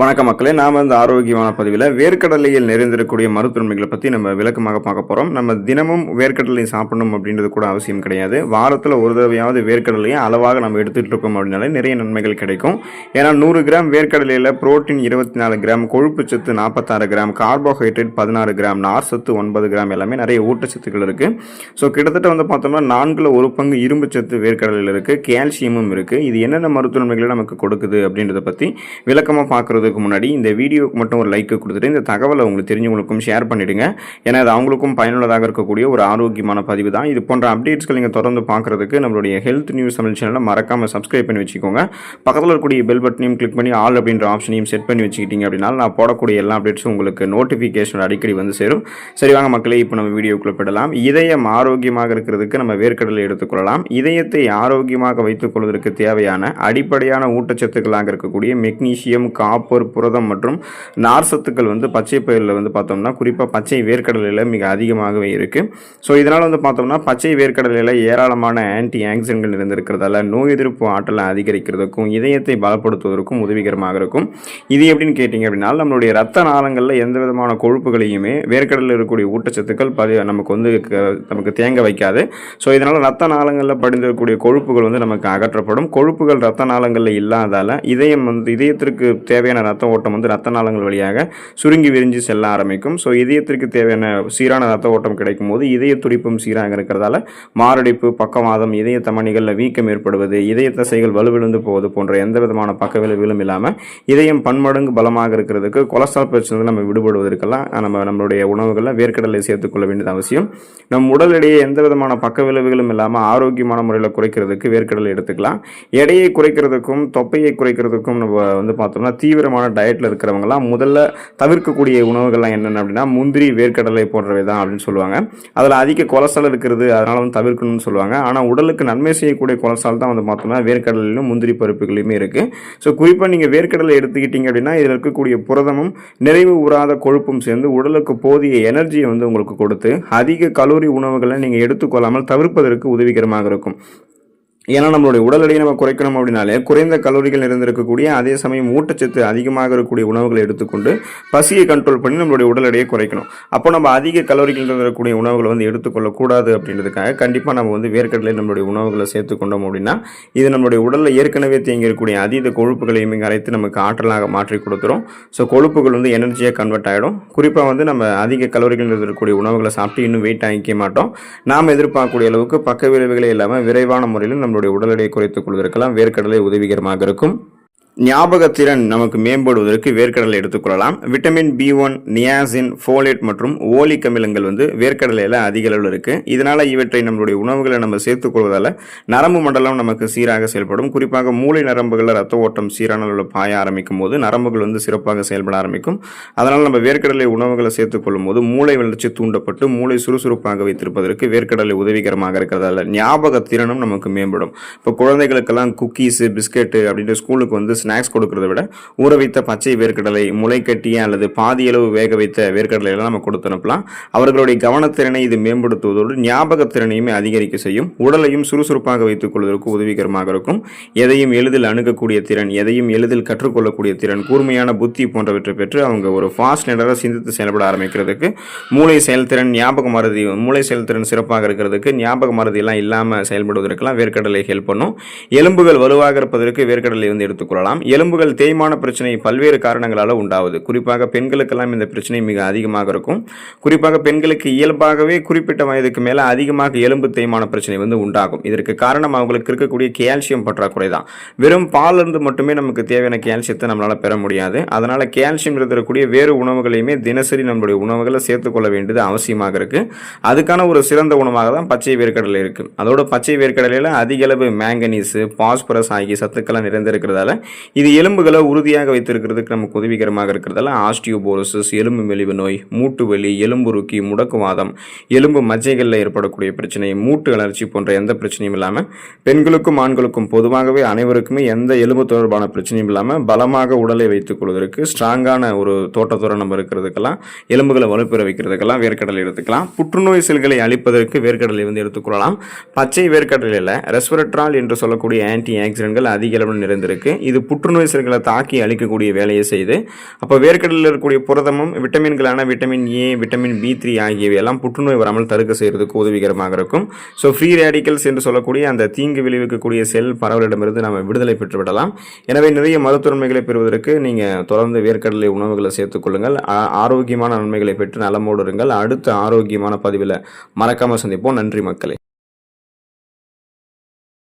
வணக்க மக்களே நாம் இந்த ஆரோக்கியமான பதிவில் வேர்க்கடலையில் நிறைந்திருக்கக்கூடிய மருத்துவமைகளை பற்றி நம்ம விளக்கமாக பார்க்க போகிறோம் நம்ம தினமும் வேர்க்கடலை சாப்பிடணும் அப்படின்றது கூட அவசியம் கிடையாது. வாரத்தில் ஒரு தடவையாவது வேர்க்கடலையை அளவாக நம்ம எடுத்துகிட்டு இருக்கோம் அப்படின்னாலே நிறைய நன்மைகள் கிடைக்கும். ஏன்னா நூறு கிராம் வேர்க்கடலையில் புரோட்டீன் இருபத்தி நாலு கிராம் கொழுப்பு சத்து நாற்பத்தாறு கிராம் கார்போஹைட்ரேட் பதினாறு கிராம் நார் சத்து ஒன்பது கிராம் எல்லாமே நிறைய ஊட்டச்சத்துக்கள் இருக்குது ஸோ கிட்டத்தட்ட வந்து பார்த்தோம்னா நான்கில் ஒரு பங்கு இரும்பு சத்து வேர்க்கடலையில் இருக்குது கால்சியமும் இருக்குது இது என்னென்ன மருத்துவன்மைகளை நமக்கு கொடுக்குது அப்படின்றத பற்றி விளக்கமாக பார்க்குறது போகிறதுக்கு முன்னாடி இந்த வீடியோக்கு மட்டும் ஒரு லைக்கு கொடுத்துட்டு இந்த தகவலை உங்களுக்கு தெரிஞ்சவங்களுக்கும் ஷேர் பண்ணிவிடுங்க ஏன்னா அது அவங்களுக்கும் பயனுள்ளதாக இருக்கக்கூடிய ஒரு ஆரோக்கியமான பதிவு தான். இது போன்ற அப்டேட்ஸ்கள் நீங்கள் தொடர்ந்து பார்க்குறதுக்கு நம்மளுடைய ஹெல்த் நியூஸ் தமிழ் சேனலை மறக்காமல் சப்ஸ்கிரைப் பண்ணி வச்சுக்கோங்க. பக்கத்தில் இருக்கக்கூடிய பெல் பட்டனையும் கிளிக் பண்ணி ஆல் அப்படின்ற ஆப்ஷனையும் செட் பண்ணி வச்சுக்கிட்டீங்க அப்படின்னா நான் போடக்கூடிய எல்லா அப்டேட்ஸும் உங்களுக்கு நோட்டிஃபிகேஷன் அடிக்கடி வந்து சேரும். சரி வாங்க மக்களே இப்போ நம்ம வீடியோக்குள்ளே போயிடலாம். இதயம் ஆரோக்கியமாக இருக்கிறதுக்கு நம்ம வேர்க்கடலை எடுத்துக்கொள்ளலாம் இதயத்தை ஆரோக்கியமாக வைத்துக் கொள்வதற்கு தேவையான அடிப்படையான ஊட்டச்சத்துக்களாக இருக்கக்கூடிய மெக்னீசியம் காப்பர் புரதம் மற்றும் நார் சத்துக்கள் வந்து பச்சை பயிரில் வந்து பார்த்தோம்னா குறிப்பாக பச்சை வேர்க்கடலையில் மிக அதிகமாகவே இருக்குது ஸோ இதனால் வந்து பார்த்தோம்னா பச்சை வேர்க்கடலையில் ஏராளமான ஆன்டி ஆக்சிடென்ட்கள் இருந்திருக்கிறதால நோய் எதிர்ப்பு ஆற்றலை அதிகரிக்கிறதுக்கும் இதயத்தை பலப்படுத்துவதற்கும் உதவிகரமாக இருக்கும். இது எப்படின்னு கேட்டிங்க அப்படின்னா நம்மளுடைய ரத்த நாளங்களில் எந்த விதமான கொழுப்புகளையுமே வேர்க்கடலில் இருக்கக்கூடிய ஊட்டச்சத்துக்கள் பதி நமக்கு வந்து நமக்கு தேங்க வைக்காது. ஸோ இதனால் ரத்த நாளங்களில் படிந்திருக்கக்கூடிய கொழுப்புகள் வந்து நமக்கு அகற்றப்படும். கொழுப்புகள் ரத்த நாளங்களில் இல்லாதால இதயம் வந்து இதயத்திற்கு தேவையான ரத்த ஓட்டம் வந்து ரத்த நாளங்கள் வழியாக சுருங்கி விரிஞ்சு செல்ல ஆரம்பிக்கும். ஸோ இதயத்திற்கு தேவையான சீரான ரத்த ஓட்டம் கிடைக்கும் போது இதய துடிப்பும் சீராக இருக்கிறதால மாரடைப்பு பக்கவாதம் இதய தமணிகளில் வீக்கம் ஏற்படுவது இதய தசைகள் வலுவிழந்து போவது போன்ற எந்த விதமான பக்க விளைவுகளும் இல்லாமல் இதயம் பன்மடங்கு பலமாக இருக்கிறதுக்கு கொலஸ்ட்ரால் பிரச்சனை நம்ம விடுபடுவதற்கெல்லாம் நம்ம நம்மளுடைய உணவுகளில் வேர்க்கடலை சேர்த்துக்கொள்ள வேண்டியது அவசியம். நம் உடல் எடையை எந்த விதமான பக்க விளைவுகளும் இல்லாமல் ஆரோக்கியமான முறையில் குறைக்கிறதுக்கு வேர்க்கடலை எடுத்துக்கலாம். எடையை குறைக்கிறதுக்கும் தொப்பையை குறைக்கிறதுக்கும் நம்ம வந்து பார்த்தோம்னா தீவிர தீவிரமான டயட்டில் இருக்கிறவங்கலாம் முதல்ல தவிர்க்கக்கூடிய உணவுகள்லாம் என்னென்ன அப்படின்னா முந்திரி வேர்க்கடலை போன்றவை தான் அப்படின்னு சொல்லுவாங்க. அதில் அதிக கொலஸ்ட்ரால் இருக்கிறது அதனால் வந்து தவிர்க்கணும்னு சொல்லுவாங்க. ஆனால் உடலுக்கு நன்மை செய்யக்கூடிய கொலஸ்ட்ரால் தான் வந்து பார்த்தோம்னா வேர்க்கடலையிலும் முந்திரி பருப்புகளையுமே இருக்குது ஸோ குறிப்பாக நீங்கள் வேர்க்கடலை எடுத்துக்கிட்டீங்க அப்படின்னா இதில் இருக்கக்கூடிய புரதமும் நிறைவு உறாத கொழுப்பும் சேர்ந்து உடலுக்கு போதிய எனர்ஜியை வந்து உங்களுக்கு கொடுத்து அதிக கலோரி உணவுகளை நீங்கள் எடுத்துக்கொள்ளாமல் தவிர்ப்பதற்கு உதவிகரமாக இருக்கும். ஏன்னா நம்மளுடைய உடல் எடையை நம்ம குறைக்கணும் அப்படின்னாலே குறைந்த கலோரிகள் நிறைந்திருக்கக்கூடிய அதே சமயம் ஊட்டச்சத்து அதிகமாக இருக்கக்கூடிய உணவுகளை எடுத்துக்கொண்டு பசியை கண்ட்ரோல் பண்ணி நம்மளுடைய உடல் எடையை குறைக்கணும். அப்போ நம்ம அதிக கலோரிகள் நிறைந்திருக்கக்கூடிய உணவுகளை வந்து எடுத்துக்கொள்ளக்கூடாது அப்படின்றதுக்காக கண்டிப்பாக நம்ம வந்து வேர்க்கடலை நம்மளுடைய உணவுகளை சேர்த்துக்கொண்டோம் அப்படின்னா இது நம்மளுடைய உடலில் ஏற்கனவே தேங்கியிருக்கக்கூடிய அதீத கொழுப்புகளையும் அரைத்து நமக்கு ஆற்றலாக மாற்றி கொடுத்துரும். ஸோ கொழுப்புகள் வந்து எனர்ஜியாக கன்வெர்ட் ஆகிடும் குறிப்பாக வந்து நம்ம அதிக கலோரிகள் இருக்கக்கூடிய உணவுகளை சாப்பிட்டு இன்னும் வெயிட் ஆகிக்க மாட்டோம். நாம் எதிர்பார்க்கக்கூடிய அளவுக்கு பக்க விளைவுகளே இல்லாமல் விரைவான முறையில் நம்மளுடைய உடல் எடையை குறைத்துக் கொள்வதற்கெல்லாம் வேர்க்கடலை உதவிகரமாக இருக்கும். ஞாபகத்திறன் நமக்கு மேம்படுவதற்கு வேர்க்கடலை எடுத்துக்கொள்ளலாம் vitamin B one niacin folate மற்றும் ஓலிக் அமிலங்கள் வந்து வேர்க்கடலையில் அதிக அளவில் இருக்குது இதனால் இவற்றை நம்மளுடைய உணவுகளை நம்ம சேர்த்துக்கொள்வதால் நரம்பு மண்டலம் நமக்கு சீராக செயல்படும். குறிப்பாக மூளை நரம்புகளில் ரத்த ஓட்டம் சீரான அளவில் பாய ஆரம்பிக்கும் போது நரம்புகள் வந்து சிறப்பாக செயல்பட ஆரம்பிக்கும். அதனால் நம்ம வேர்க்கடலை உணவுகளை சேர்த்துக்கொள்ளும் போது மூளை வளர்ச்சி தூண்டப்பட்டு மூளை சுறுசுறுப்பாக வைத்திருப்பதற்கு வேர்க்கடலை உதவிகரமாக இருக்கிறதால ஞாபக திறனும் நமக்கு மேம்படும். இப்போ குழந்தைகளுக்கெல்லாம் குக்கீஸு பிஸ்கெட்டு அப்படின்ட்டு ஸ்கூலுக்கு வந்து ஸ்நாக்ஸ் கொடுக்கறத விட ஊற வைத்த பச்சை வேர்க்கடலை முளைக்கட்டிய அல்லது பாதியளவு வேக வைத்த வேர்க்கடலையெல்லாம் நம்ம கொடுத்து அனுப்பலாம். அவர்களுடைய கவனத்திறனை இது மேம்படுத்துவதோடு ஞாபகத்திறனையுமே அதிகரிக்க செய்யும். உடலையும் சுறுசுறுப்பாக வைத்துக் கொள்வதற்கு உதவிகரமாக இருக்கும். எதையும் எளிதில் அணுகக்கூடிய திறன் எதையும் எளிதில் கற்றுக்கொள்ளக்கூடிய திறன் கூர்மையான புத்தி போன்றவற்றை பெற்று அவங்க ஒரு ஃபாஸ்ட் நேராக சிந்தித்து செயல்பட ஆரம்பிக்கிறதுக்கு மூளை செயல்திறன் ஞாபக மருதி மூளை செயல்திறன் சிறப்பாக இருக்கிறதுக்கு ஞாபக மருதியெல்லாம் இல்லாமல் செயல்படுவதற்கெல்லாம் வேர்க்கடலை ஹெல்ப் பண்ணும். எலும்புகள் வலுவாக இருப்பதற்கு வேர்க்கடலை வந்து எடுத்துக்கொள்ளலாம் எலும்புகள் தேய்மான பிரச்சனை பல்வேறு காரணங்களால் உண்டாகுது குறிப்பாக பெண்களுக்கெல்லாம் இந்த பிரச்சனை மிக அதிகமாக இருக்கும். குறிப்பாக பெண்களுக்கு இயல்பாகவே குறிப்பிட்ட வயதுக்கு மேலே அதிகமாக எலும்பு தேய்மான பிரச்சனை வந்து உண்டாகும். இதற்கு காரணம் அவங்களுக்கு இருக்கக்கூடிய கேல்சியம் பற்றாக்குறை தான் வெறும் பாலிருந்து மட்டுமே நமக்கு தேவையான கேல்சியத்தை நம்மளால் பெற முடியாது. அதனால் கேல்சியம் இருக்கக்கூடிய வேறு உணவுகளையுமே தினசரி நம்மளுடைய உணவுகளை சேர்த்துக்கொள்ள வேண்டியது அவசியமாக இருக்குது அதுக்கான ஒரு சிறந்த உணவாக தான் பச்சை வேர்க்கடலை இருக்குது அதோட பச்சை வேர்க்கடலையில் அதிக அளவு மேங்கனீஸு பாஸ்பரஸ் ஆகிய சத்துக்கள்லாம் நிறைந்திருக்கிறதால இது எலும்புகளை உறுதியாக வைத்திருக்கிறதுக்கு நமக்கு உதவிகரமாக இருக்கிறதால ஆஸ்டியோபோரோசிஸ் எலும்பு மெலிவு நோய் மூட்டு வலி எலும்புருக்கி முடக்குவாதம் எலும்பு மஜ்ஜைகளில் ஏற்படக்கூடிய பிரச்சனை மூட்டு அலர்ச்சி போன்ற எந்த பிரச்சனையும் இல்லாமல் பெண்களுக்கும் ஆண்களுக்கும் பொதுவாகவே அனைவருக்குமே எந்த எலும்பு தொடர்பான பிரச்சனையும் இல்லாமல் பலமாக உடலை வைத்துக் கொள்வதற்கு ஸ்ட்ராங்கான ஒரு தோட்டத்துறை நம்ம இருக்கிறதுக்கெல்லாம் எலும்புகளை வலுப்பெற வைக்கிறதுக்கெல்லாம் வேர்க்கடலை எடுத்துக்கலாம். புற்றுநோய் செல்களை அழிப்பதற்கு வேர்க்கடலை வந்து எடுத்துக்கொள்ளலாம் பச்சை வேர்க்கடலையில் ரெஸ்வரட்ரால் என்று சொல்லக்கூடிய ஆன்டி ஆக்சிடென்ட்கள் அதிக அளவில் நிறைந்திருக்கு. இது புற்றுநோய் செல்களை தாக்கி அழிக்கக்கூடிய வேலையை செய்யுது அப்போ வேர்க்கடலில் இருக்கக்கூடிய புரதமும் விட்டமின்களான vitamin A vitamin B three ஆகியவை எல்லாம் புற்றுநோய் வராமல் தடுக்க செய்கிறதுக்கு உதவிகரமாக இருக்கும். ஸோ ஃப்ரீ ரேடிக்கல்ஸ் என்று சொல்லக்கூடிய அந்த தீங்கு விளைவிக்கக்கூடிய செல் பரவலிடமிருந்து நம்ம விடுதலை பெற்று விடலாம் எனவே நிறைய மருத்துவன்மைகளை பெறுவதற்கு நீங்கள் தொடர்ந்து வேர்க்கடலை உணவுகளை சேர்த்துக்கொள்ளுங்கள் ஆரோக்கியமான நன்மைகளை பெற்று நலமோடு இருங்கள். அடுத்த ஆரோக்கியமான பதிவில் மறக்காமல் சந்திப்போம். நன்றி மக்களே.